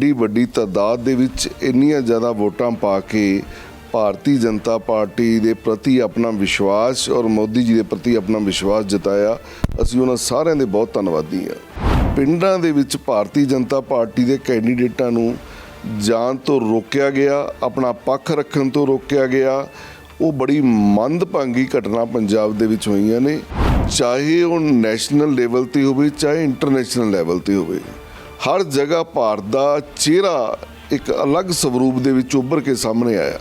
ਐਡੀ ਵੱਡੀ ਤਾਦਾਦ ਦੇ ਵਿੱਚ ਇੰਨੀਆਂ ਜ਼ਿਆਦਾ ਵੋਟਾਂ ਪਾ ਕੇ ਭਾਰਤੀ ਜਨਤਾ ਪਾਰਟੀ ਦੇ ਪ੍ਰਤੀ ਆਪਣਾ ਵਿਸ਼ਵਾਸ ਔਰ ਮੋਦੀ ਜੀ ਦੇ ਪ੍ਰਤੀ ਆਪਣਾ ਵਿਸ਼ਵਾਸ ਜਤਾਇਆ, ਅਸੀਂ ਉਹਨਾਂ ਸਾਰਿਆਂ ਦੇ ਬਹੁਤ ਧੰਨਵਾਦੀ ਹਾਂ। ਪਿੰਡਾਂ ਦੇ ਵਿੱਚ ਭਾਰਤੀ ਜਨਤਾ ਪਾਰਟੀ ਦੇ ਕੈਂਡੀਡੇਟਾਂ ਨੂੰ ਜਾਣ ਤੋਂ ਰੋਕਿਆ ਗਿਆ, ਆਪਣਾ ਪੱਖ ਰੱਖਣ ਤੋਂ ਰੋਕਿਆ ਗਿਆ। ਉਹ ਬੜੀ ਮੰਦਭਾਗੀ ਘਟਨਾ ਪੰਜਾਬ ਦੇ ਵਿੱਚ ਹੋਈਆਂ ਨੇ, ਚਾਹੇ ਉਹ ਨੈਸ਼ਨਲ ਲੈਵਲ ਤੇ ਹੋਵੇ, ਚਾਹੇ ਇੰਟਰਨੈਸ਼ਨਲ ਲੈਵਲ ਤੇ ਹੋਵੇ। ਹਰ ਜਗ੍ਹਾ ਭਾਰਤ ਦਾ ਚਿਹਰਾ ਇੱਕ ਅਲੱਗ ਸਵਰੂਪ ਦੇ ਵਿੱਚ ਉੱਭਰ ਕੇ ਸਾਹਮਣੇ ਆਇਆ।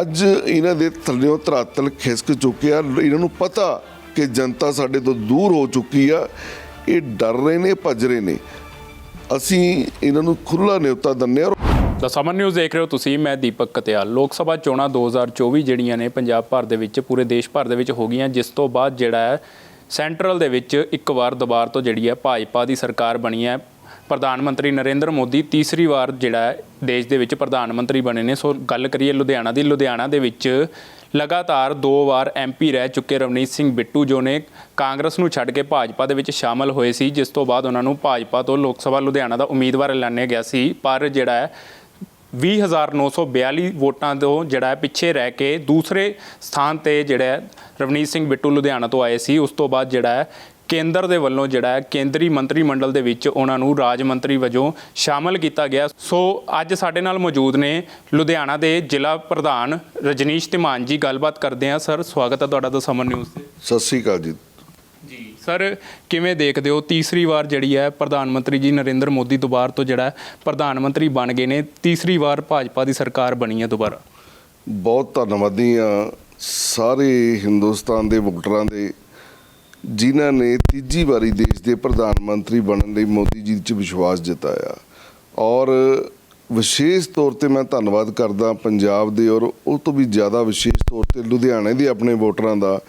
ਅੱਜ ਇਹਨਾਂ ਦੇ ਥੱਲਿਓ ਧਰਾਤਲ ਖਿਸਕ ਚੁੱਕਿਆ। ਇਹਨਾਂ ਨੂੰ ਪਤਾ ਕਿ ਜਨਤਾ ਸਾਡੇ ਤੋਂ ਦੂਰ ਹੋ ਚੁੱਕੀ ਆ। ਇਹ ਡਰ ਰਹੇ ਨੇ, ਭੱਜ ਰਹੇ ਨੇ। ਅਸੀਂ ਇਹਨਾਂ ਨੂੰ ਖੁੱਲਾ ਨਿਉਤਾ ਦਿੰਦੇ ਹਾਂ ਔਰ ਦਾ ਸਮਰ ਨਿਊਜ਼ ਦੇਖ ਰਹੇ ਹੋ ਤੁਸੀਂ, ਮੈਂ ਦੀਪਕ ਕਤਿਆਲ। ਲੋਕ ਸਭਾ ਚੋਣਾਂ 2024 ਜਿਹੜੀਆਂ ਨੇ ਪੰਜਾਬ ਭਰ ਦੇ ਵਿੱਚ, ਪੂਰੇ ਦੇਸ਼ ਭਰ ਦੇ ਵਿੱਚ ਹੋ ਗਈਆਂ, ਜਿਸ ਤੋਂ ਬਾਅਦ ਜਿਹੜਾ ਹੈ, ਸੈਂਟਰਲ ਦੇ ਵਿੱਚ ਇੱਕ ਵਾਰ ਦੁਬਾਰ ਤੋਂ ਜਿਹੜੀ ਹੈ, ਭਾਜਪਾ ਦੀ ਸਰਕਾਰ ਬਣੀ ਹੈ। ਪ੍ਰਧਾਨ ਮੰਤਰੀ ਨਰਿੰਦਰ ਮੋਦੀ ਤੀਸਰੀ ਵਾਰ ਜਿਹੜਾ ਦੇਸ਼ ਦੇ ਵਿੱਚ ਪ੍ਰਧਾਨ ਮੰਤਰੀ ਬਣੇ ਨੇ। ਸੋ ਗੱਲ ਕਰੀਏ ਲੁਧਿਆਣਾ ਦੀ। ਲੁਧਿਆਣਾ ਦੇ ਵਿੱਚ ਲਗਾਤਾਰ ਦੋ ਵਾਰ ਐਮਪੀ ਰਹਿ ਚੁੱਕੇ ਰਵਨੀਤ ਸਿੰਘ ਬਿੱਟੂ, ਜੋ ਨੇ ਕਾਂਗਰਸ ਨੂੰ ਛੱਡ ਕੇ ਭਾਜਪਾ ਦੇ ਵਿੱਚ ਸ਼ਾਮਲ ਹੋਏ ਸੀ, ਜਿਸ ਤੋਂ ਬਾਅਦ ਉਹਨਾਂ ਨੂੰ ਭਾਜਪਾ ਤੋਂ ਲੋਕ ਸਭਾ ਲੁਧਿਆਣਾ ਦਾ ਉਮੀਦਵਾਰ ਐਲਾਨਿਆ ਗਿਆ ਸੀ। ਪਰ ਜਿਹੜਾ ਹੈ 20942 ਵੋਟਾਂ ਤੋਂ ਜਿਹੜਾ ਪਿੱਛੇ ਰਹਿ ਕੇ ਦੂਸਰੇ ਸਥਾਨ ਤੇ ਜਿਹੜਾ ਰਵਨੀਤ ਸਿੰਘ ਬਿੱਟੂ ਲੁਧਿਆਣਾ ਤੋਂ ਆਏ ਸੀ। ਉਸ ਤੋਂ ਬਾਅਦ ਜਿਹੜਾ ਕੇਂਦਰ ਦੇ ਵੱਲੋਂ ਜਿਹੜਾ ਹੈ ਕੇਂਦਰੀ ਮੰਤਰੀ ਮੰਡਲ ਦੇ ਵਿੱਚ ਉਹਨਾਂ ਨੂੰ ਰਾਜ ਮੰਤਰੀ ਵਜੋਂ ਸ਼ਾਮਲ ਕੀਤਾ ਗਿਆ। ਸੋ ਅੱਜ ਸਾਡੇ ਨਾਲ ਮੌਜੂਦ ਨੇ ਲੁਧਿਆਣਾ ਦੇ ਜ਼ਿਲ੍ਹਾ ਪ੍ਰਧਾਨ ਰਜਨੀਸ਼ ਧੀਮਾਨ ਜੀ। ਗੱਲਬਾਤ ਕਰਦੇ ਹਾਂ। ਸਰ ਸਵਾਗਤ ਹੈ ਤੁਹਾਡਾ ਦਾ ਸਮਰ ਨਿਊਜ਼ ਤੇ। ਸਤਿ ਸ੍ਰੀ ਅਕਾਲ ਜੀ। ਜੀ ਸਰ ਕਿਵੇਂ ਦੇਖਦੇ ਹੋ? ਤੀਸਰੀ ਵਾਰ ਜਿਹੜੀ ਹੈ ਪ੍ਰਧਾਨ ਮੰਤਰੀ ਜੀ ਨਰਿੰਦਰ ਮੋਦੀ ਦੁਬਾਰ ਤੋਂ ਜਿਹੜਾ ਪ੍ਰਧਾਨ ਮੰਤਰੀ ਬਣ ਗਏ ਨੇ। ਤੀਸਰੀ ਵਾਰ ਭਾਜਪਾ ਦੀ ਸਰਕਾਰ ਬਣੀ ਹੈ ਦੁਬਾਰਾ। ਬਹੁਤ ਧੰਨਵਾਦੀ ਆ ਸਾਰੇ ਹਿੰਦੁਸਤਾਨ ਦੇ ਵੋਟਰਾਂ ਦੇ ਜਿਨ੍ਹਾਂ ਨੇ ਤੀਜੀ ਵਾਰੀ ਦੇਸ਼ ਦੇ ਪ੍ਰਧਾਨ ਮੰਤਰੀ ਬਣਨ ਲਈ ਮੋਦੀ ਜੀ 'ਚ ਵਿਸ਼ਵਾਸ ਜਤਾਇਆ। ਔਰ ਵਿਸ਼ੇਸ਼ ਤੌਰ ਤੇ ਮੈਂ ਧੰਨਵਾਦ ਕਰਦਾ ਪੰਜਾਬ ਦੇ ਔਰ ਉਹ ਤੋਂ ਵੀ ਜ਼ਿਆਦਾ ਵਿਸ਼ੇਸ਼ ਤੌਰ ਤੇ ਲੁਧਿਆਣੇ ਦੇ ਆਪਣੇ ਵੋਟਰਾਂ ਦਾ,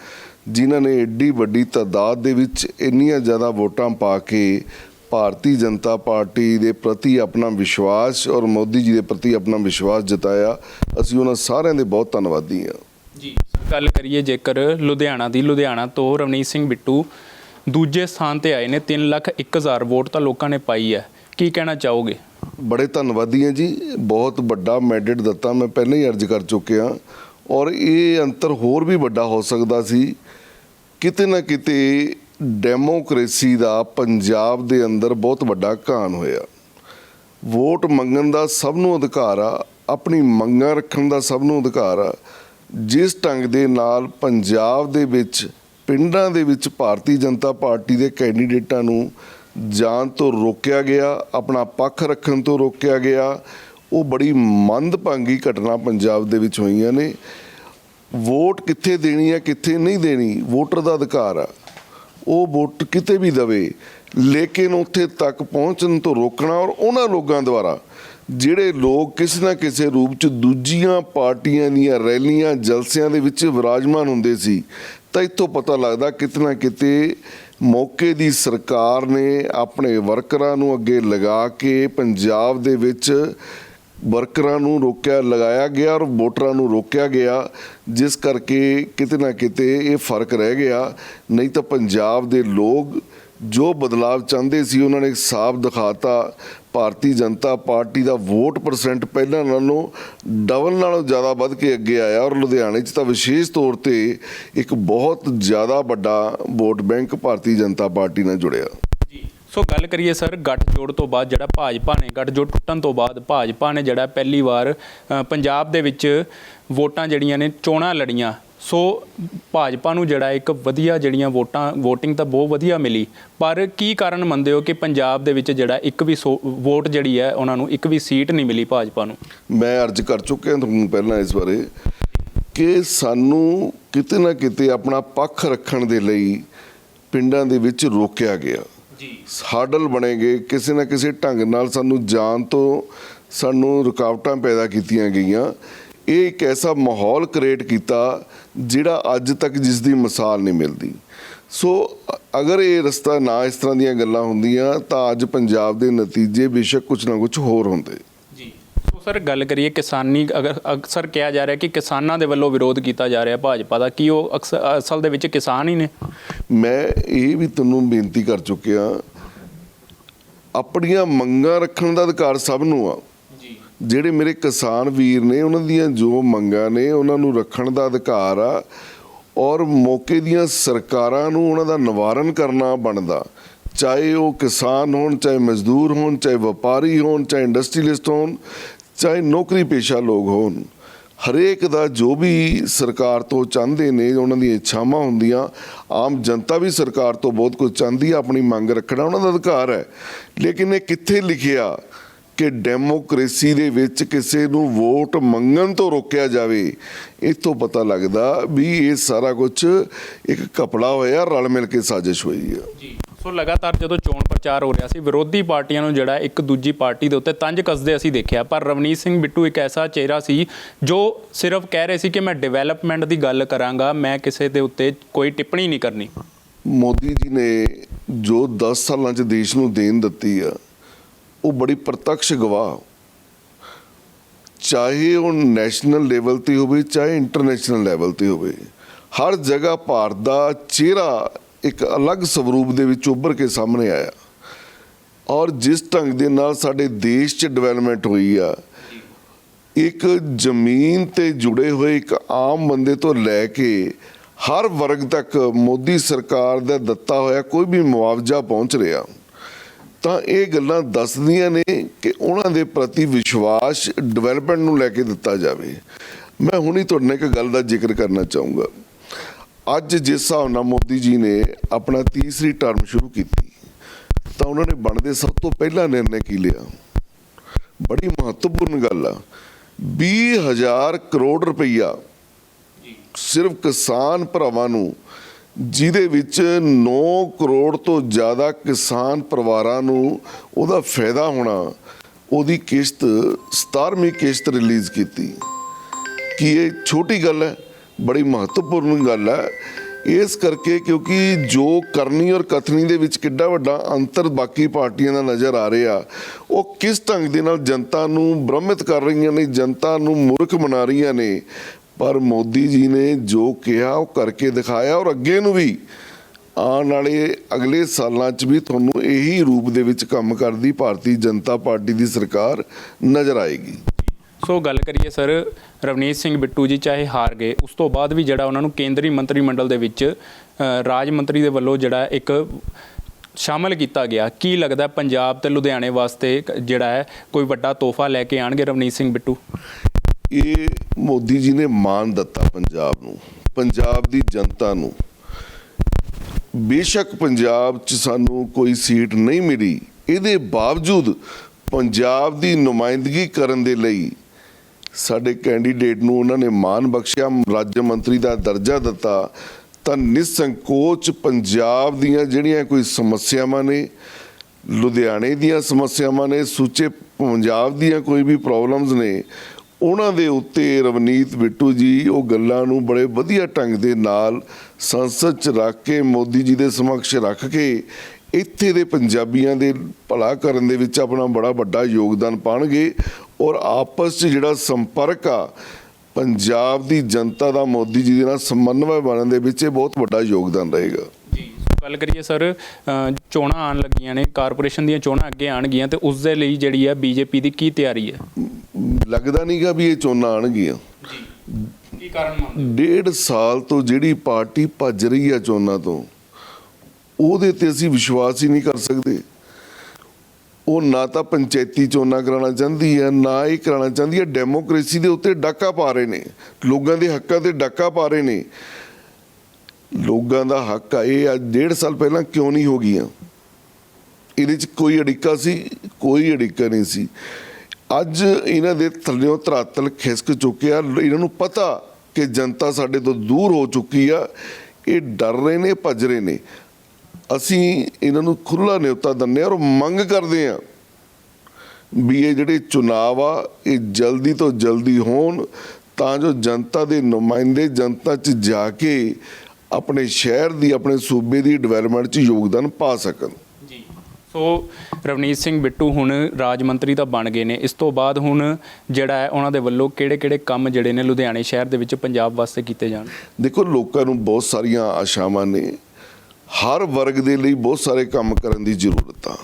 ਜਿਨ੍ਹਾਂ ਨੇ ਐਡੀ ਵੱਡੀ ਤਾਦਾਦ ਦੇ ਵਿੱਚ ਇੰਨੀਆਂ ਜ਼ਿਆਦਾ ਵੋਟਾਂ ਪਾ ਕੇ ਭਾਰਤੀ ਜਨਤਾ ਪਾਰਟੀ ਦੇ ਪ੍ਰਤੀ ਆਪਣਾ ਵਿਸ਼ਵਾਸ ਔਰ ਮੋਦੀ ਜੀ ਦੇ ਪ੍ਰਤੀ ਆਪਣਾ ਵਿਸ਼ਵਾਸ ਜਤਾਇਆ। ਅਸੀਂ ਉਹਨਾਂ ਸਾਰਿਆਂ ਦੇ ਬਹੁਤ ਧੰਨਵਾਦੀ ਹਾਂ। ਜੀ ਗੱਲ ਕਰੀਏ ਜੇਕਰ ਲੁਧਿਆਣਾ ਦੀ ਲੁਧਿਆਣਾ ਤੋਂ ਰਵਨੀਤ ਸਿੰਘ ਬਿੱਟੂ ਦੂਜੇ ਸਥਾਨ ਤੇ ਆਏ ਨੇ 3 ਲੱਖ 1000 ਵੋਟ ਤਾਂ ਲੋਕਾਂ ਨੇ ਪਾਈ ਹੈ। ਕੀ ਕਹਿਣਾ ਚਾਹੋਗੇ? ਬੜੇ ਧੰਨਵਾਦੀ ਹਾਂ ਜੀ। ਬਹੁਤ ਵੱਡਾ ਮੈਂਡੇਟ ਦਿੱਤਾ ਮੈਂ, ਪਹਿਲਾਂ ਹੀ ਅਰਜ਼ ਕਰ ਚੁੱਕਿਆ ਔਰ ਇਹ ਅੰਤਰ ਹੋਰ ਵੀ ਵੱਡਾ ਹੋ ਸਕਦਾ ਸੀ। ਕਿਤੇ ਨਾ ਕਿਤੇ ਡੈਮੋਕ੍ਰੇਸੀ ਦਾ ਪੰਜਾਬ ਦੇ ਅੰਦਰ ਬਹੁਤ ਵੱਡਾ ਘਾਣ ਹੋਇਆ। ਵੋਟ ਮੰਗਣ ਦਾ ਸਭ ਨੂੰ ਅਧਿਕਾਰ ਆ, ਆਪਣੀ ਮੰਗਾਂ ਰੱਖਣ ਦਾ ਸਭ ਨੂੰ ਅਧਿਕਾਰ ਆ। ਜਿਸ ਢੰਗ ਦੇ ਨਾਲ ਪੰਜਾਬ ਦੇ ਵਿੱਚ, ਪਿੰਡਾਂ ਦੇ ਵਿੱਚ ਭਾਰਤੀ ਜਨਤਾ ਪਾਰਟੀ ਦੇ ਕੈਂਡੀਡੇਟਾਂ ਨੂੰ ਜਾਣ ਤੋਂ ਰੋਕਿਆ ਗਿਆ, ਆਪਣਾ ਪੱਖ ਰੱਖਣ ਤੋਂ ਰੋਕਿਆ ਗਿਆ, ਉਹ ਬੜੀ ਮੰਦਭਾਗੀ ਘਟਨਾ ਪੰਜਾਬ ਦੇ ਵਿੱਚ ਹੋਈਆਂ ਨੇ। ਵੋਟ ਕਿੱਥੇ ਦੇਣੀ ਹੈ, ਕਿੱਥੇ ਨਹੀਂ ਦੇਣੀ, ਵੋਟਰ ਦਾ ਅਧਿਕਾਰ ਆ। ਉਹ ਵੋਟ ਕਿਤੇ ਵੀ ਦਵੇ, ਲੇਕਿਨ ਉੱਥੇ ਤੱਕ ਪਹੁੰਚਣ ਤੋਂ ਰੋਕਣਾ ਔਰ ਉਹਨਾਂ ਲੋਕਾਂ ਦੁਆਰਾ ਜਿਹੜੇ ਲੋਕ ਕਿਸੇ ਨਾ ਕਿਸੇ ਰੂਪ ਚ ਦੂਜੀਆਂ ਪਾਰਟੀਆਂ ਦੀਆਂ ਰੈਲੀਆਂ, ਜਲਸਿਆਂ ਦੇ ਵਿੱਚ ਵਿਰਾਜਮਾਨ ਹੁੰਦੇ ਸੀ, ਤਾਂ ਇੱਥੋਂ ਪਤਾ ਲੱਗਦਾ ਕਿਤਨਾ ਕਿਤੇ ਮੌਕੇ ਦੀ ਸਰਕਾਰ ਨੇ ਆਪਣੇ ਵਰਕਰਾਂ ਨੂੰ ਅੱਗੇ ਲਗਾ ਕੇ ਪੰਜਾਬ ਦੇ ਵਿੱਚ ਵਰਕਰਾਂ ਨੂੰ ਰੋਕਿਆ, ਲਗਾਇਆ ਗਿਆ ਔਰ ਵੋਟਰਾਂ ਨੂੰ ਰੋਕਿਆ ਗਿਆ, ਜਿਸ ਕਰਕੇ ਕਿਤੇ ਨਾ ਕਿਤੇ ਇਹ ਫ਼ਰਕ ਰਹਿ ਗਿਆ। ਨਹੀਂ ਤਾਂ ਪੰਜਾਬ ਦੇ ਲੋਕ ਜੋ ਬਦਲਾਵ ਚਾਹੁੰਦੇ ਸੀ, ਉਹਨਾਂ ਨੇ ਸਾਫ਼ ਦਿਖਾਤਾ। ਭਾਰਤੀ ਜਨਤਾ ਪਾਰਟੀ ਦਾ ਵੋਟ ਪਰਸੈਂਟ ਪਹਿਲਾਂ ਨਾਲੋਂ ਡਬਲ ਨਾਲੋਂ ਜ਼ਿਆਦਾ ਵੱਧ ਕੇ ਅੱਗੇ ਆਇਆ ਔਰ ਲੁਧਿਆਣੇ 'ਚ ਤਾਂ ਵਿਸ਼ੇਸ਼ ਤੌਰ ਤੇ ਇੱਕ ਬਹੁਤ ਜ਼ਿਆਦਾ ਵੱਡਾ vote bank Bharatiya Janata Party ਨਾਲ ਜੁੜਿਆ। ਜੀ, ਸੋ ਗੱਲ ਕਰੀਏ ਸਰ, ਗੱਠਜੋੜ ਤੋਂ ਬਾਅਦ ਜਿਹੜਾ ਭਾਜਪਾ ਨੇ, ਗੱਠਜੋੜ ਟੁੱਟਣ ਤੋਂ ਬਾਅਦ ਭਾਜਪਾ ਨੇ ਜਿਹੜਾ ਪਹਿਲੀ ਵਾਰ ਪੰਜਾਬ ਦੇ ਵਿੱਚ ਵੋਟਾਂ ਜਿਹੜੀਆਂ ਨੇ ਚੋਣਾਂ ਲੜੀਆਂ। ਸੋ ਭਾਜਪਾ ਨੂੰ ਜਿਹੜਾ ਇੱਕ ਵਧੀਆ ਜਿਹੜੀਆਂ ਵੋਟਾਂ VOTING ਤਾਂ ਬਹੁਤ ਵਧੀਆ ਮਿਲੀ ਪਰ ਕੀ ਕਾਰਨ ਮੰਨਦੇ ਹੋ ਕਿ ਪੰਜਾਬ ਦੇ ਵਿੱਚ ਜਿਹੜਾ ਇੱਕ ਵੀ ਵੋਟ ਜਿਹੜੀ ਹੈ ਉਹਨਾਂ ਨੂੰ ਇੱਕ ਵੀ ਸੀਟ ਨਹੀਂ ਮਿਲੀ ਭਾਜਪਾ ਨੂੰ? ਮੈਂ ਅਰਜ਼ ਕਰ ਚੁੱਕਿਆ ਤੁਹਾਨੂੰ ਪਹਿਲਾਂ ਇਸ ਬਾਰੇ ਕਿ ਸਾਨੂੰ ਕਿਤੇ ਨਾ ਕਿਤੇ ਆਪਣਾ ਪੱਖ ਰੱਖਣ ਦੇ ਲਈ ਪਿੰਡਾਂ ਦੇ ਵਿੱਚ ਰੋਕਿਆ ਗਿਆ। ਜੀ। ਹਾਡਲ ਬਣੇਗੇ ਕਿਸੇ ਨਾ ਕਿਸੇ ਢੰਗ ਨਾਲ ਸਾਨੂੰ ਜਾਣ ਤੋਂ ਸਾਨੂੰ ਰੁਕਾਵਟਾਂ ਪੈਦਾ ਕੀਤੀਆਂ ਗਈਆਂ। ਇਹ ਇੱਕ ਐਸਾ ਮਾਹੌਲ ਕ੍ਰੀਏਟ ਕੀਤਾ ਜਿਹੜਾ ਅੱਜ ਤੱਕ ਜਿਸ ਦੀ ਮਿਸਾਲ ਨਹੀਂ ਮਿਲਦੀ। ਸੋ ਅਗਰ ਇਹ ਰਸਤਾ ਨਾ ਇਸ ਤਰ੍ਹਾਂ ਦੀਆਂ ਗੱਲਾਂ ਹੁੰਦੀਆਂ ਤਾਂ ਅੱਜ ਪੰਜਾਬ ਦੇ ਨਤੀਜੇ ਬੇਸ਼ੱਕ ਕੁਝ ਨਾ ਕੁਝ ਹੋਰ ਹੁੰਦੇ। ਜੀ। ਸੋ ਸਰ ਗੱਲ ਕਰੀਏ ਕਿਸਾਨੀ ਅਗਰ ਅਕਸਰ ਕਿਹਾ ਜਾ ਰਿਹਾ ਕਿ ਕਿਸਾਨਾਂ ਦੇ ਵੱਲੋਂ ਵਿਰੋਧ ਕੀਤਾ ਜਾ ਰਿਹਾ ਭਾਜਪਾ ਦਾ ਕੀ ਉਹ ਅਸਲ ਦੇ ਵਿੱਚ ਕਿਸਾਨ ਹੀ ਨੇ? ਮੈਂ ਇਹ ਵੀ ਤੁਹਾਨੂੰ ਬੇਨਤੀ ਕਰ ਚੁੱਕਿਆ ਆਪਣੀਆਂ ਮੰਗਾਂ ਰੱਖਣ ਦਾ ਅਧਿਕਾਰ ਸਭ ਨੂੰ ਆ। ਜਿਹੜੇ ਮੇਰੇ ਕਿਸਾਨ ਵੀਰ ਨੇ, ਉਹਨਾਂ ਦੀਆਂ ਜੋ ਮੰਗਾਂ ਨੇ, ਉਹਨਾਂ ਨੂੰ ਰੱਖਣ ਦਾ ਅਧਿਕਾਰ ਆ ਔਰ ਮੌਕੇ ਦੀਆਂ ਸਰਕਾਰਾਂ ਨੂੰ ਉਹਨਾਂ ਦਾ ਨਿਵਾਰਨ ਕਰਨਾ ਬਣਦਾ। ਚਾਹੇ ਉਹ ਕਿਸਾਨ ਹੋਣ, ਚਾਹੇ ਮਜ਼ਦੂਰ ਹੋਣ, ਚਾਹੇ ਵਪਾਰੀ ਹੋਣ, ਚਾਹੇ ਇੰਡਸਟਰੀਲਿਸਟ ਹੋਣ, ਚਾਹੇ ਨੌਕਰੀ ਪੇਸ਼ਾ ਲੋਕ ਹੋਣ, ਹਰੇਕ ਦਾ ਜੋ ਵੀ ਸਰਕਾਰ ਤੋਂ ਚਾਹੁੰਦੇ ਨੇ, ਉਹਨਾਂ ਦੀਆਂ ਇੱਛਾਵਾਂ ਹੁੰਦੀਆਂ। ਆਮ ਜਨਤਾ ਵੀ ਸਰਕਾਰ ਤੋਂ ਬਹੁਤ ਕੁਝ ਚਾਹੁੰਦੀ ਆ, ਆਪਣੀ ਮੰਗ ਰੱਖਣਾ ਉਹਨਾਂ ਦਾ ਅਧਿਕਾਰ ਹੈ। ਲੇਕਿਨ ਇਹ ਕਿੱਥੇ ਲਿਖਿਆ? ਕਿ ਡੈਮੋਕ੍ਰੇਸੀ ਦੇ ਵਿੱਚ ਕਿਸੇ ਨੂੰ ਵੋਟ ਮੰਗਣ ਤੋਂ ਰੋਕਿਆ ਜਾਵੇ ਇਤੋਂ ਪਤਾ ਲੱਗਦਾ ਵੀ ਇਹ ਸਾਰਾ ਕੁਝ ਇੱਕ ਕਪੜਾ ਹੋਇਆ ਰਲ ਮਿਲ ਕੇ ਸਾਜ਼ਿਸ਼ ਹੋਈ ਹੈ ਜੀ ਸੋ ਲਗਾਤਾਰ ਜਦੋਂ ਚੋਣ ਪ੍ਰਚਾਰ ਹੋ ਰਿਹਾ ਸੀ ਵਿਰੋਧੀ ਪਾਰਟੀਆਂ ਨੂੰ ਜਿਹੜਾ ਇੱਕ ਦੂਜੀ ਪਾਰਟੀ ਦੇ ਉੱਤੇ ਤੰਜ ਕੱਸਦੇ ਅਸੀਂ ਦੇਖਿਆ ਪਰ ਰਵਨੀਤ ਸਿੰਘ ਬਿੱਟੂ ਇੱਕ ਐਸਾ ਚਿਹਰਾ ਸੀ ਜੋ ਸਿਰਫ ਕਹਿ ਰਹੇ ਸੀ ਕਿ ਮੈਂ ਡਿਵੈਲਪਮੈਂਟ ਦੀ ਗੱਲ ਕਰਾਂਗਾ ਮੈਂ ਕਿਸੇ ਦੇ ਉੱਤੇ ਕੋਈ ਟਿੱਪਣੀ ਨਹੀਂ ਕਰਨੀ। ਮੋਦੀ ਜੀ ਨੇ ਜੋ 10 ਸਾਲਾਂ 'ਚ ਦੇਸ਼ ਨੂੰ ਦੇਣ ਦਿੱਤੀ ਆ ਉਹ ਬੜੀ ਪ੍ਰਤੱਖ ਗਵਾਹ। ਚਾਹੇ ਉਹ ਨੈਸ਼ਨਲ ਲੈਵਲ ਤੇ ਹੋਵੇ, ਚਾਹੇ ਇੰਟਰਨੈਸ਼ਨਲ ਲੈਵਲ ਤੇ ਹੋਵੇ, ਹਰ ਜਗ੍ਹਾ ਭਾਰਤ ਦਾ ਚਿਹਰਾ ਇੱਕ ਅਲੱਗ ਸਵਰੂਪ ਦੇ ਵਿੱਚ ਉੱਭਰ ਕੇ ਸਾਹਮਣੇ ਆਇਆ। ਔਰ ਜਿਸ ਢੰਗ ਦੇ ਨਾਲ ਸਾਡੇ ਦੇਸ਼ 'ਚ ਡਿਵੈਲਪਮੈਂਟ ਹੋਈ ਆ, ਇੱਕ ਜ਼ਮੀਨ ਤੇ ਜੁੜੇ ਹੋਏ ਇੱਕ ਆਮ ਬੰਦੇ ਤੋਂ ਲੈ ਕੇ ਹਰ ਵਰਗ ਤੱਕ ਮੋਦੀ ਸਰਕਾਰ ਦਾ ਦਿੱਤਾ ਹੋਇਆ ਕੋਈ ਵੀ ਮੁਆਵਜ਼ਾ ਪਹੁੰਚ ਰਿਹਾ। ਤਾਂ ਇਹ ਗੱਲਾਂ ਦੱਸਦੀਆਂ ਨੇ ਕਿ ਉਹਨਾਂ ਦੇ ਪ੍ਰਤੀ ਵਿਸ਼ਵਾਸ ਡਿਵੈਲਪਮੈਂਟ ਨੂੰ ਲੈ ਕੇ ਦਿੱਤਾ ਜਾਵੇ। ਮੈਂ ਹੁਣੀ ਤੁਹਾਡੇ ਨਾਲ ਇੱਕ ਗੱਲ ਦਾ ਜ਼ਿਕਰ ਕਰਨਾ ਚਾਹੂੰਗਾ। ਅੱਜ ਜਿਸ ਹਿਸਾਬ ਨਾਲ ਮੋਦੀ ਜੀ ਨੇ ਆਪਣਾ ਤੀਸਰੀ ਟਰਮ ਸ਼ੁਰੂ ਕੀਤੀ, ਤਾਂ ਉਹਨਾਂ ਨੇ ਬਣਦੇ ਸਭ ਤੋਂ ਪਹਿਲਾ ਨਿਰਣੈ ਕੀ ਲਿਆ? ਬੜੀ ਮਹੱਤਵਪੂਰਨ ਗੱਲ ਆ। 20000 ਕਰੋੜ ਰੁਪਈਆ ਸਿਰਫ ਕਿਸਾਨ ਭਰਾਵਾਂ ਨੂੰ ਜਿਹਦੇ ਵਿੱਚ 9 ਕਰੋੜ ਤੋਂ ਜ਼ਿਆਦਾ ਕਿਸਾਨ ਪਰਿਵਾਰਾਂ ਨੂੰ ਉਹਦਾ ਫਾਇਦਾ ਹੋਣਾ, ਉਹਦੀ ਕਿਸ਼ਤ 17ਵੀਂ ਕਿਸ਼ਤ ਰਿਲੀਜ਼ ਕੀਤੀ। ਕੀ ਇਹ ਛੋਟੀ ਗੱਲ ਹੈ? ਬੜੀ ਮਹੱਤਵਪੂਰਨ ਗੱਲ ਹੈ। ਇਸ ਕਰਕੇ ਕਿਉਂਕਿ ਜੋ ਕਰਨੀ ਔਰ ਕਥਨੀ ਦੇ ਵਿੱਚ ਕਿੱਡਾ ਵੱਡਾ ਅੰਤਰ ਬਾਕੀ ਪਾਰਟੀਆਂ ਦਾ ਨਜ਼ਰ ਆ ਰਿਹਾ, ਉਹ ਕਿਸ ਢੰਗ ਦੇ ਨਾਲ ਜਨਤਾ ਨੂੰ ਭ੍ਰਮਿਤ ਕਰ ਰਹੀਆਂ ਨੇ, ਜਨਤਾ ਨੂੰ ਮੂਰਖ ਬਣਾ ਰਹੀਆਂ ਨੇ ਪਰ ਮੋਦੀ ਜੀ ਨੇ ਜੋ ਕਿਹਾ, ਉਹ ਕਰਕੇ ਦਿਖਾਇਆ ਔਰ ਅੱਗੇ ਨੂੰ ਵੀ ਆਉਣ ਵਾਲੇ ਅਗਲੇ ਸਾਲਾਂ 'ਚ ਵੀ ਤੁਹਾਨੂੰ ਇਹੀ ਰੂਪ ਦੇ ਵਿੱਚ ਕੰਮ ਕਰਦੀ ਭਾਰਤੀ ਜਨਤਾ ਪਾਰਟੀ ਦੀ ਸਰਕਾਰ ਨਜ਼ਰ ਆਏਗੀ। ਸੋ ਗੱਲ ਕਰੀਏ ਸਰ, ਰਵਨੀਤ ਸਿੰਘ ਬਿੱਟੂ ਜੀ ਚਾਹੇ ਹਾਰ ਗਏ, ਉਸ ਤੋਂ ਬਾਅਦ ਵੀ ਜਿਹੜਾ ਉਹਨਾਂ ਨੂੰ ਕੇਂਦਰੀ ਮੰਤਰੀ ਮੰਡਲ ਦੇ ਵਿੱਚ ਰਾਜ ਮੰਤਰੀ ਦੇ ਵੱਲੋਂ ਜਿਹੜਾ ਇੱਕ ਸ਼ਾਮਲ ਕੀਤਾ ਗਿਆ। ਕੀ ਲੱਗਦਾ ਪੰਜਾਬ ਤੇ ਲੁਧਿਆਣੇ ਵਾਸਤੇ ਇੱਕ ਜਿਹੜਾ ਹੈ, ਕੋਈ ਵੱਡਾ ਤੋਹਫਾ ਲੈ ਕੇ ਆਣਗੇ ਰਵਨੀਤ ਸਿੰਘ ਬਿੱਟੂ? ਇਹ ਮੋਦੀ ਜੀ ਨੇ ਮਾਨ ਦਿੱਤਾ ਪੰਜਾਬ ਨੂੰ, ਪੰਜਾਬ ਦੀ ਜਨਤਾ ਨੂੰ। ਬੇਸ਼ੱਕ ਪੰਜਾਬ 'ਚ ਸਾਨੂੰ ਕੋਈ ਸੀਟ ਨਹੀਂ ਮਿਲੀ, ਇਹਦੇ ਬਾਵਜੂਦ ਪੰਜਾਬ ਦੀ ਨੁਮਾਇੰਦਗੀ ਕਰਨ ਦੇ ਲਈ ਸਾਡੇ ਕੈਂਡੀਡੇਟ ਨੂੰ ਉਹਨਾਂ ਨੇ ਮਾਨ ਬਖਸ਼ਿਆ, ਰਾਜ ਮੰਤਰੀ ਦਾ ਦਰਜਾ ਦਿੱਤਾ, ਤਾਂ ਨਿਸੰਕੋਚ ਪੰਜਾਬ ਦੀਆਂ ਜਿਹੜੀਆਂ ਕੋਈ ਸਮੱਸਿਆਵਾਂ ਨੇ, ਲੁਧਿਆਣੇ ਦੀਆਂ ਸਮੱਸਿਆਵਾਂ ਨੇ, ਸੁੱਚੇ ਪੰਜਾਬ ਦੀਆਂ ਕੋਈ ਵੀ ਪ੍ਰੋਬਲਮਸ ਨੇ ਉਹਨਾਂ ਦੇ ਉੱਤੇ ਰਵਨੀਤ ਬਿੱਟੂ ਜੀ, ਉਹ ਗੱਲਾਂ ਨੂੰ ਬੜੇ ਵਧੀਆ ਢੰਗ ਦੇ ਨਾਲ ਸੰਸਦ 'ਚ ਰੱਖ ਕੇ, ਮੋਦੀ ਜੀ ਦੇ ਸਮਕਸ਼ ਰੱਖ ਕੇ ਇੱਥੇ ਦੇ ਪੰਜਾਬੀਆਂ ਦੇ ਭਲਾ ਕਰਨ ਦੇ ਵਿੱਚ ਆਪਣਾ ਬੜਾ ਵੱਡਾ ਯੋਗਦਾਨ ਪਾਣਗੇ ਔਰ ਆਪਸ 'ਚ ਜਿਹੜਾ ਸੰਪਰਕ ਆ, ਪੰਜਾਬ ਦੀ ਜਨਤਾ ਦਾ ਮੋਦੀ ਜੀ ਦੇ ਨਾਲ ਸਮਨਵय ਬਣਨ ਦੇ ਵਿੱਚ ਇਹ ਬਹੁਤ ਵੱਡਾ ਯੋਗਦਾਨ ਰਹੇਗਾ। ਗੱਲ ਕਰੀਏ ਸਰ ਚੋਣਾਂ ਆਉਣ ਲੱਗੀਆਂ ਨੇ ਕਾਰਪੋਰੇਸ਼ਨ ਦੀਆਂ ਚੋਣਾਂ ਅੱਗੇ ਆਣਗੀਆਂ ਤੇ ਉਸ ਦੇ ਲਈ ਜਿਹੜੀ ਹੈ ਬੀਜੇਪੀ ਦੀ ਕੀ ਤਿਆਰੀ ਹੈ? ਲੱਗਦਾ ਨਹੀਂਗਾ ਵੀ ਇਹ ਚੋਣਾਂ ਆਣਗੀਆਂ ਕੀ ਕਾਰਨ ਮੰਨਦੇ ਡੇਢ ਸਾਲ ਤੋਂ ਜਿਹੜੀ ਪਾਰਟੀ ਭੱਜ ਰਹੀ ਆ ਚੋਣਾਂ ਤੋਂ ਉਹਦੇ ਤੇ ਅਸੀਂ ਵਿਸ਼ਵਾਸ ਹੀ ਨਹੀਂ ਕਰ ਸਕਦੇ। ਉਹ ਨਾ ਤਾਂ ਪੰਚਾਇਤੀ ਚੋਣਾਂ ਕਰਾਉਣਾ ਚਾਹੁੰਦੀ ਹੈ ਨਾ ਹੀ ਕਰਾਉਣਾ ਚਾਹੁੰਦੀ ਹੈ। ਡੈਮੋਕ੍ਰੇਸੀ ਦੇ ਉੱਤੇ ਡਾਕਾ ਪਾ ਰਹੇ ਨੇ। ਲੋਕਾਂ ਦੇ ਹੱਕਾਂ ਤੇ ਡਾਕਾ ਪਾ ਰਹੇ ਨੇ। ਲੋਕਾਂ ਦਾ ਹੱਕ ਆ, ਇਹ ਅੱਜ ਡੇਢ ਸਾਲ ਪਹਿਲਾਂ ਕਿਉਂ ਨਹੀਂ ਹੋ ਗਈਆਂ? ਇਹਦੇ 'ਚ ਕੋਈ ਅੜਿੱਕਾ ਸੀ? ਕੋਈ ਅੜਿੱਕਾ ਨਹੀਂ ਸੀ। ਅੱਜ ਇਹਨਾਂ ਦੇ ਥੱਲਿਓਂ ਧਰਾਤਲ ਖਿਸਕ ਚੁੱਕਿਆ। ਇਹਨਾਂ ਨੂੰ ਪਤਾ ਕਿ ਜਨਤਾ ਸਾਡੇ ਤੋਂ ਦੂਰ ਹੋ ਚੁੱਕੀ ਆ। ਇਹ ਡਰ ਰਹੇ ਨੇ, ਭੱਜ ਰਹੇ ਨੇ। ਅਸੀਂ ਇਹਨਾਂ ਨੂੰ ਖੁੱਲਾ ਨਿਯੁਤਾ ਦਿੰਦੇ ਹਾਂ ਔਰ ਮੰਗ ਕਰਦੇ ਹਾਂ ਵੀ ਇਹ ਜਿਹੜੇ ਚੁਣਾਵ ਆ, ਇਹ ਜਲਦੀ ਤੋਂ ਜਲਦੀ ਹੋਣ, ਤਾਂ ਜੋ ਜਨਤਾ ਦੇ ਨੁਮਾਇੰਦੇ ਜਨਤਾ 'ਚ ਜਾ ਕੇ ਆਪਣੇ ਸ਼ਹਿਰ ਦੀ ਆਪਣੇ ਸੂਬੇ ਦੀ ਡਿਵੈਲਪਮੈਂਟ 'ਚ ਯੋਗਦਾਨ ਪਾ ਸਕਣ। ਜੀ। ਸੋ ਰਵਨੀਤ ਸਿੰਘ ਬਿੱਟੂ ਹੁਣ ਰਾਜ ਮੰਤਰੀ ਤਾਂ ਬਣ ਗਏ ਨੇ। ਇਸ ਤੋਂ ਬਾਅਦ ਹੁਣ ਜਿਹੜਾ ਹੈ ਉਹਨਾਂ ਦੇ ਵੱਲੋਂ ਕਿਹੜੇ-ਕਿਹੜੇ ਕੰਮ ਜਿਹੜੇ ਨੇ ਲੁਧਿਆਣੇ ਸ਼ਹਿਰ ਦੇ ਵਿੱਚ ਪੰਜਾਬ ਵਾਸਤੇ ਕੀਤੇ ਜਾਣ? ਦੇਖੋ ਲੋਕਾਂ ਨੂੰ ਬਹੁਤ ਸਾਰੀਆਂ ਆਸ਼ਾਵਾਂ ਨੇ। ਹਰ ਵਰਗ ਦੇ ਲਈ ਬਹੁਤ ਸਾਰੇ ਕੰਮ ਕਰਨ ਦੀ ਜ਼ਰੂਰਤ। ਆ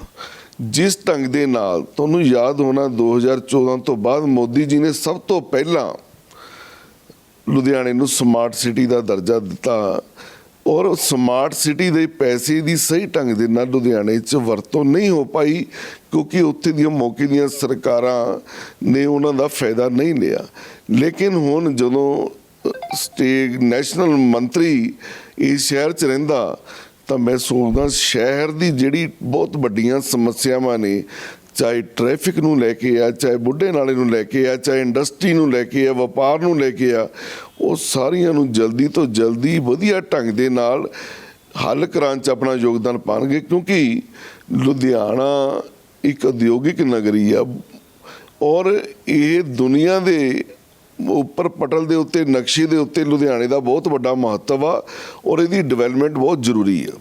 ਜਿਸ ਢੰਗ ਦੇ ਨਾਲ ਤੁਹਾਨੂੰ ਯਾਦ ਹੋਣਾ 2014 ਤੋਂ ਬਾਅਦ ਮੋਦੀ ਜੀ ਨੇ ਸਭ ਤੋਂ ਪਹਿਲਾਂ ਲੁਧਿਆਣੇ ਨੂੰ ਸਮਾਰਟ ਸਿਟੀ ਦਾ ਦਰਜਾ ਦਿੱਤਾ। ਔਰ ਸਮਾਰਟ ਸਿਟੀ ਦੇ ਪੈਸੇ ਦੀ ਸਹੀ ਢੰਗ ਦੇ ਨਾਲ ਲੁਧਿਆਣੇ 'ਚ ਵਰਤੋਂ ਨਹੀਂ ਹੋ ਪਾਈ, ਕਿਉਂਕਿ ਉੱਥੇ ਦੀਆਂ ਮੌਕੇ ਦੀਆਂ ਸਰਕਾਰਾਂ ਨੇ ਉਹਨਾਂ ਦਾ ਫਾਇਦਾ ਨਹੀਂ ਲਿਆ। ਲੇਕਿਨ ਹੁਣ ਜਦੋਂ ਸਟੇਟ ਨੈਸ਼ਨਲ ਮੰਤਰੀ ਇਸ ਸ਼ਹਿਰ 'ਚ ਰਹਿੰਦਾ, ਤਾਂ ਮੈਂ ਸੋਚਦਾ ਸ਼ਹਿਰ ਦੀ ਜਿਹੜੀ ਬਹੁਤ ਵੱਡੀਆਂ ਸਮੱਸਿਆਵਾਂ ਨੇ ਚਾਹੇ ਟ੍ਰੈਫਿਕ ਨੂੰ ਲੈ ਕੇ ਆ, ਚਾਹੇ ਬੁੱਢੇ ਨਾਲੇ ਨੂੰ ਲੈ ਕੇ ਆ, ਚਾਹੇ ਇੰਡਸਟਰੀ ਨੂੰ ਲੈ ਕੇ ਆ, ਵਪਾਰ ਨੂੰ ਲੈ ਕੇ ਆ, ਉਹ ਸਾਰੀਆਂ ਨੂੰ ਜਲਦੀ ਤੋਂ ਜਲਦੀ ਵਧੀਆ ਢੰਗ ਦੇ ਨਾਲ ਹੱਲ ਕਰਾਉਣ ਚ ਆਪਣਾ ਯੋਗਦਾਨ ਪਾਣਗੇ, ਕਿਉਂਕਿ ਲੁਧਿਆਣਾ ਇੱਕ ਉਦਯੋਗਿਕ ਨਗਰੀ ਆ ਔਰ ਇਹ ਦੁਨੀਆ ਦੇ ਉੱਪਰ ਪਟਲ ਦੇ ਉੱਤੇ, ਨਕਸ਼ੇ ਦੇ ਉੱਤੇ ਲੁਧਿਆਣੇ ਦਾ ਬਹੁਤ ਵੱਡਾ ਮਹੱਤਵ ਆ ਔਰ ਇਹਦੀ ਡਿਵੈਲਪਮੈਂਟ ਬਹੁਤ ਜ਼ਰੂਰੀ ਆ।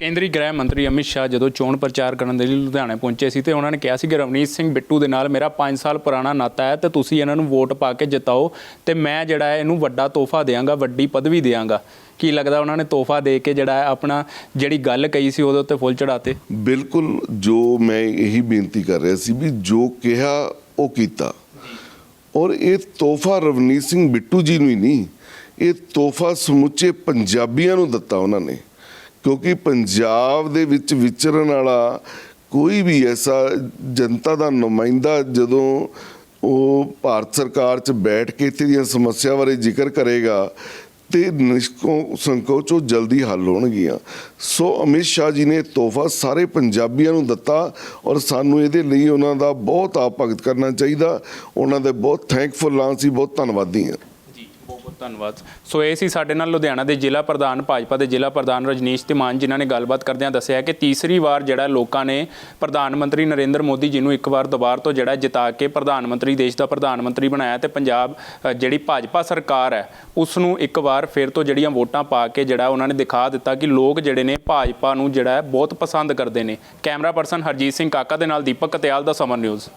ਕੇਂਦਰੀ ਗ੍ਰਹਿ ਮੰਤਰੀ ਅਮਿਤ ਸ਼ਾਹ ਜਦੋਂ ਚੋਣ ਪ੍ਰਚਾਰ ਕਰਨ ਦੇ ਲਈ ਲੁਧਿਆਣੇ ਪਹੁੰਚੇ ਸੀ ਤੇ ਉਹਨਾਂ ਨੇ ਕਿਹਾ ਸੀ ਕਿ ਰਵਨੀਤ ਸਿੰਘ ਬਿੱਟੂ ਦੇ ਨਾਲ ਮੇਰਾ 5 ਸਾਲ ਪੁਰਾਣਾ ਨਾਤਾ ਹੈ ਤੇ ਤੁਸੀਂ ਇਹਨਾਂ ਨੂੰ ਵੋਟ ਪਾ ਕੇ ਜਿਤਾਓ ਤੇ ਮੈਂ ਜਿਹੜਾ ਹੈ ਇਹਨੂੰ ਵੱਡਾ ਤੋਹਫਾ ਦੇਵਾਂਗਾ, ਵੱਡੀ ਪਦਵੀ ਦੇਵਾਂਗਾ। ਕੀ ਲੱਗਦਾ ਉਹਨਾਂ ਨੇ ਤੋਹਫਾ ਦੇ ਕੇ ਜਿਹੜਾ ਹੈ ਆਪਣਾ ਜਿਹੜੀ ਗੱਲ ਕਹੀ ਸੀ ਉਹਦੇ ਉੱਤੇ ਫੁੱਲ ਚੜਾਤੇ ਬਿਲਕੁਲ ਜੋ ਮੈਂ ਇਹੀ ਬੇਨਤੀ ਕਰ ਰਿਹਾ ਸੀ ਵੀ ਜੋ ਕਿਹਾ ਉਹ ਕੀਤਾ। ਔਰ ਇਹ ਤੋਹਫਾ ਰਵਨੀਤ ਸਿੰਘ ਬਿੱਟੂ ਜੀ ਨੂੰ ਹੀ ਨਹੀਂ, ਇਹ ਤੋਹਫਾ ਸਮੁੱਚੇ ਪੰਜਾਬੀਆਂ ਨੂੰ ਦਿੱਤਾ ਉਹਨਾਂ ਨੇ। ਕਿਉਂਕਿ ਪੰਜਾਬ ਦੇ ਵਿੱਚ ਵਿਚਰਨ ਵਾਲਾ ਕੋਈ ਵੀ ਐਸਾ ਜਨਤਾ ਦਾ ਨੁਮਾਇੰਦਾ ਜਦੋਂ ਉਹ ਭਾਰਤ ਸਰਕਾਰ 'ਚ ਬੈਠ ਕੇ ਇੱਥੇ ਦੀਆਂ ਸਮੱਸਿਆ ਬਾਰੇ ਜ਼ਿਕਰ ਕਰੇਗਾ ਤੇ ਨਿਸ਼ਕੋ, ਸੰਕੋਚ ਉਹ ਜਲਦੀ ਹੱਲ ਹੋਣਗੀਆਂ। ਸੋ ਅਮਿਤ ਸ਼ਾਹ ਜੀ ਨੇ ਤੋਹਫਾ ਸਾਰੇ ਪੰਜਾਬੀਆਂ ਨੂੰ ਦਿੱਤਾ ਔਰ ਸਾਨੂੰ ਇਹਦੇ ਲਈ ਉਹਨਾਂ ਦਾ ਬਹੁਤ ਆਭਗਤ ਕਰਨਾ ਚਾਹੀਦਾ। ਉਹਨਾਂ ਦੇ ਬਹੁਤ ਥੈਂਕਫੁਲ ਹਾਂ ਸੀ ਬਹੁਤ ਧੰਨਵਾਦੀ ਹਾਂ ਧੰਨਵਾਦ। ਸੋ ਇਹ ਸੀ ਸਾਡੇ ਨਾਲ ਲੁਧਿਆਣਾ ਦੇ ਜ਼ਿਲ੍ਹਾ ਪ੍ਰਧਾਨ ਭਾਜਪਾ ਦੇ ਜ਼ਿਲ੍ਹਾ ਪ੍ਰਧਾਨ ਰਜਨੀਸ਼ ਤਿਮਾਨ ਜਿਨ੍ਹਾਂ ਨੇ ਗੱਲਬਾਤ ਕਰਦਿਆਂ ਦੱਸਿਆ ਕਿ ਤੀਸਰੀ ਵਾਰ ਜਿਹੜਾ ਲੋਕਾਂ ਨੇ ਪ੍ਰਧਾਨ ਮੰਤਰੀ ਨਰਿੰਦਰ ਮੋਦੀ ਜੀ ਨੂੰ ਇੱਕ ਵਾਰ ਦੁਬਾਰਾ ਤੋਂ ਜਿਹੜਾ ਜਿਤਾ ਕੇ ਪ੍ਰਧਾਨ ਮੰਤਰੀ, ਦੇਸ਼ ਦਾ ਪ੍ਰਧਾਨ ਮੰਤਰੀ ਬਣਾਇਆ ਤੇ ਪੰਜਾਬ ਜਿਹੜੀ ਭਾਜਪਾ ਸਰਕਾਰ ਹੈ, ਉਸ ਨੂੰ ਇੱਕ ਵਾਰ ਫਿਰ ਤੋਂ ਜਿਹੜੀਆਂ ਵੋਟਾਂ ਪਾ ਕੇ ਜਿਹੜਾ ਉਹਨਾਂ ਨੇ ਦਿਖਾ ਦਿੱਤਾ ਕਿ ਲੋਕ ਜਿਹੜੇ ਨੇ ਭਾਜਪਾ ਨੂੰ ਜਿਹੜਾ ਬਹੁਤ ਪਸੰਦ ਕਰਦੇ ਨੇ। ਕੈਮਰਾ ਪਰਸਨ ਹਰਜੀਤ ਸਿੰਘ ਕਾਕਾ ਦੇ ਨਾਲ ਦੀਪਕ ਕਤਿਆਲ ਦਾ ਸਮਰ ਨਿਊਜ਼।